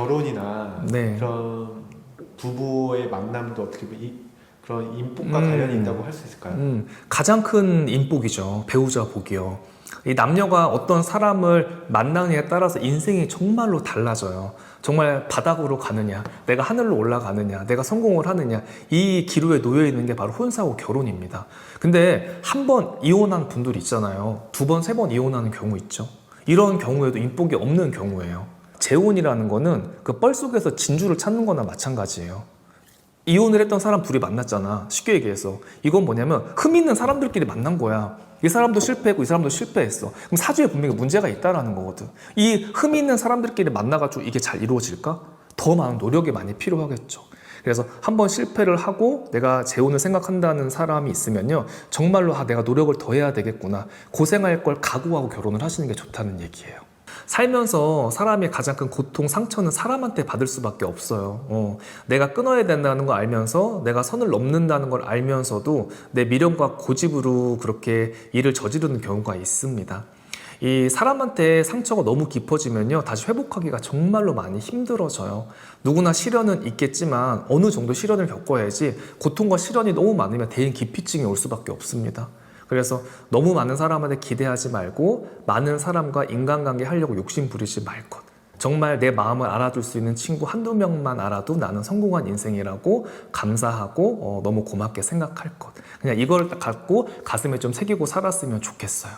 결혼이나 네. 그런 부부의 만남도 어떻게 보면 이, 그런 인복과 음. 관련이 있다고 할 수 있을까요? 음, 가장 큰 인복이죠. 배우자 복이요. 이 남녀가 어떤 사람을 만나느냐에 따라서 인생이 정말로 달라져요. 정말 바닥으로 가느냐, 내가 하늘로 올라가느냐, 내가 성공을 하느냐, 이 기로에 놓여 있는 게 바로 혼사고 결혼입니다. 근데 한 번 이혼한 분들이 있잖아요. 두 번, 세 번 이혼하는 경우 있죠. 이런 경우에도 인복이 없는 경우예요. 재혼이라는 거는 그 뻘 속에서 진주를 찾는 거나 마찬가지예요. 이혼을 했던 사람 둘이 만났잖아. 쉽게 얘기해서. 이건 뭐냐면 흠 있는 사람들끼리 만난 거야. 이 사람도 실패했고 이 사람도 실패했어. 그럼 사주에 분명히 문제가 있다라는 거거든. 이 흠 있는 사람들끼리 만나가지고 이게 잘 이루어질까? 더 많은 노력이 많이 필요하겠죠. 그래서 한번 실패를 하고 내가 재혼을 생각한다는 사람이 있으면요. 정말로 아, 내가 노력을 더 해야 되겠구나. 고생할 걸 각오하고 결혼을 하시는 게 좋다는 얘기예요. 살면서 사람의 가장 큰 고통, 상처는 사람한테 받을 수밖에 없어요. 어, 내가 끊어야 된다는 걸 알면서 내가 선을 넘는다는 걸 알면서도 내 미련과 고집으로 그렇게 일을 저지르는 경우가 있습니다. 이 사람한테 상처가 너무 깊어지면요 다시 회복하기가 정말로 많이 힘들어져요 누구나 시련은 있겠지만 어느 정도 시련을 겪어야지 고통과 시련이 너무 많으면 대인 기피증이 올 수밖에 없습니다 그래서 너무 많은 사람한테 기대하지 말고 많은 사람과 인간관계 하려고 욕심 부리지 말 것. 정말 내 마음을 알아줄 수 있는 친구 한두 명만 알아도 나는 성공한 인생이라고 감사하고 어, 너무 고맙게 생각할 것. 그냥 이걸 딱 갖고 가슴에 좀 새기고 살았으면 좋겠어요.